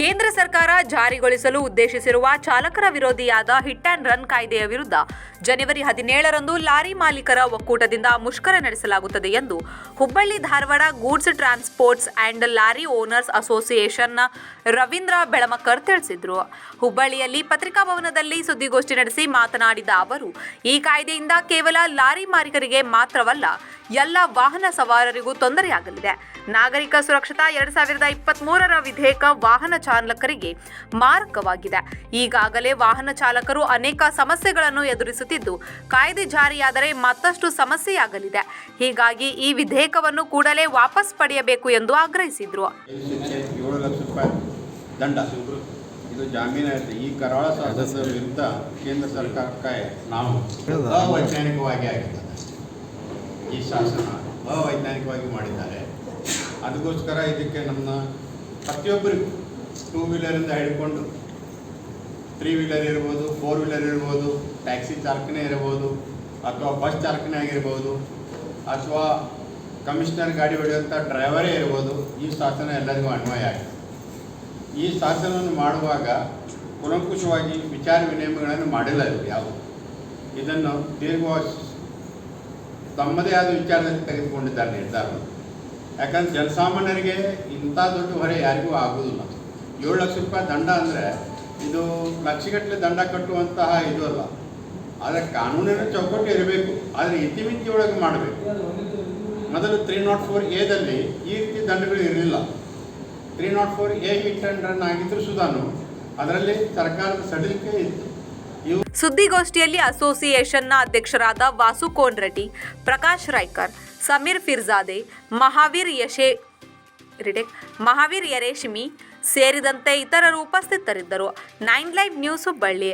ಕೇಂದ್ರ ಸರ್ಕಾರ ಜಾರಿಗೊಳಿಸಲು ಉದ್ದೇಶಿಸಿರುವ ಚಾಲಕರ ವಿರೋಧಿಯಾದ ಹಿಟ್ ಆ್ಯಂಡ್ ರನ್ ಕಾಯ್ದೆಯ ವಿರುದ್ಧ ಜನವರಿ ಹದಿನೇಳರಂದು ಲಾರಿ ಮಾಲೀಕರ ಒಕ್ಕೂಟದಿಂದ ಮುಷ್ಕರ ನಡೆಸಲಾಗುತ್ತದೆ ಎಂದು Hubballi, Dharwad, goods transports and lorry owners ಅಸೋಸಿಯೇಷನ್ನ Ravindra Belamkar ತಿಳಿಸಿದರು. ಹುಬ್ಬಳ್ಳಿಯಲ್ಲಿ ಪತ್ರಿಕಾಭವನದಲ್ಲಿ ಸುದ್ದಿಗೋಷ್ಠಿ ನಡೆಸಿ ಮಾತನಾಡಿದ ಅವರು, ಈ ಕಾಯ್ದೆಯಿಂದ ಕೇವಲ ಲಾರಿ ಮಾಲೀಕರಿಗೆ ಮಾತ್ರವಲ್ಲ ಎಲ್ಲ ವಾಹನ ಸವಾರರಿಗೂ ತೊಂದರೆಯಾಗಲಿದೆ. ನಾಗರಿಕ ಸುರಕ್ಷತಾ ಎರಡ್ ಸಾವಿರದ ಇಪ್ಪತ್ತ್ ಮೂರರ ವಿಧೇಯಕ ವಾಹನ ಚಾಲಕರಿಗೆ ಮಾರಕವಾಗಿದೆ. ಈಗಾಗಲೇ ವಾಹನ ಚಾಲಕರು ಅನೇಕ ಸಮಸ್ಯೆಗಳನ್ನು ಎದುರಿಸುತ್ತಿದ್ದು ಕಾಯ್ದೆ ಜಾರಿಯಾದರೆ ಮತ್ತಷ್ಟು ಸಮಸ್ಯೆಯಾಗಲಿದೆ. ಹೀಗಾಗಿ ಈ ವಿಧೇಯಕವನ್ನು ಕೂಡಲೇ ವಾಪಸ್ ಪಡೆಯಬೇಕು ಎಂದು ಆಗ್ರಹಿಸಿದರು. ಶಿಕ್ಷೆ ಲಕ್ಷ ರೂಪಾಯಿ ದಂಡ. ಇದು ಜಾಮೀನಾಯಿತು ಈ ಕರಾಳ ವಿರುದ್ಧ ಕೇಂದ್ರ ಸರ್ಕಾರಕ್ಕೆ ನಾವು ಅವೈಜ್ಞಾನಿಕವಾಗಿ ಆಗಿದ್ದಾರೆ ಈ ಶಾಸನ ಅವೈಜ್ಞಾನಿಕವಾಗಿ ಮಾಡಿದ್ದಾರೆ. ಅದಕ್ಕೋಸ್ಕರ ಇದಕ್ಕೆ ನಮ್ಮ ಪ್ರತಿಯೊಬ್ಬರಿಗೂ ಟೂ ವೀಲರಿಂದ ಹಿಡ್ಕೊಂಡು ತ್ರೀ ವೀಲರ್ ಇರ್ಬೋದು ಫೋರ್ ವೀಲರ್ ಇರ್ಬೋದು ಟ್ಯಾಕ್ಸಿ ಚಾಲಕನೇ ಇರ್ಬೋದು, ಅಥವಾ ಬಸ್ ಚಾಲಕನೇ ಆಗಿರ್ಬೋದು, ಅಥವಾ ಕಮಿಷನರ್ ಗಾಡಿ ಹೊಡೆಯುವಂಥ ಡ್ರೈವರೇ ಇರ್ಬೋದು, ಈ ಶಾಸನ ಎಲ್ಲರಿಗೂ ಅನ್ವಯ ಆಗಿದೆ. ಈ ಶಾಸನವನ್ನು ಮಾಡುವಾಗ ಕುಲಂಕುಷವಾಗಿ ವಿಚಾರ ವಿನಿಮಯಗಳನ್ನು ಮಾಡಿಲ್ಲ ಇವರು ಯಾವುದು. ಇದನ್ನು ದೀರ್ಘವಾಗಿ ತಮ್ಮದೇ ಆದ ವಿಚಾರದಲ್ಲಿ ತೆಗೆದುಕೊಂಡಿದ್ದಾರೆ ನಿರ್ಧಾರ ಯಾಕಂದ್ರೆ ಜನಸಾಮಾನ್ಯರಿಗೆ ಇಂಥ ದೊಡ್ಡ ಹೊರೆ ಯಾರಿಗೂ ಆಗುವುದಿಲ್ಲ. ಏಳು ಲಕ್ಷ ರೂಪಾಯಿ ದಂಡ ಅಂದರೆ ಇದು ಲಕ್ಷಗಟ್ಟಲೆ ದಂಡ ಕಟ್ಟುವಂತಹ ಇದು ಅಲ್ಲ. ಆದರೆ ಕಾನೂನಿನ ಚೌಕಟ್ಟು ಇರಬೇಕು. ಆದರೆ ಇತಿಮಿತಿಯೊಳಗೆ ಮಾಡಬೇಕು. ಮೊದಲು ತ್ರೀ ನಾಟ್ ಫೋರ್ ಎದಲ್ಲಿ ಈ ರೀತಿ ದಂಡಗಳು ಇರಲಿಲ್ಲ. Three not four a hit and run ಆಗಿದ್ರು ಸುಧಾನು. ಅದರಲ್ಲಿ ಸರ್ಕಾರದ ಸಡಿಲಿಕೆ ಇತ್ತು. ಸುದ್ದಿಗೋಷ್ಠಿಯಲ್ಲಿ ಅಸೋಸಿಯೇಷನ್ನ ಅಧ್ಯಕ್ಷರಾದ ವಾಸು ಕೋನ್ರೆಡ್ಡಿ, ಪ್ರಕಾಶ್ ರೈಕರ್, ಸಮೀರ್ ಫಿರ್ಜಾದೆ, ಮಹಾವೀರ್ ಯಶೇ ಮಹಾವೀರ್ ಯರೇಶ್ಮಿ ಸೇರಿದಂತೆ ಇತರರು ಉಪಸ್ಥಿತರಿದ್ದರು. Nine live news Hubballi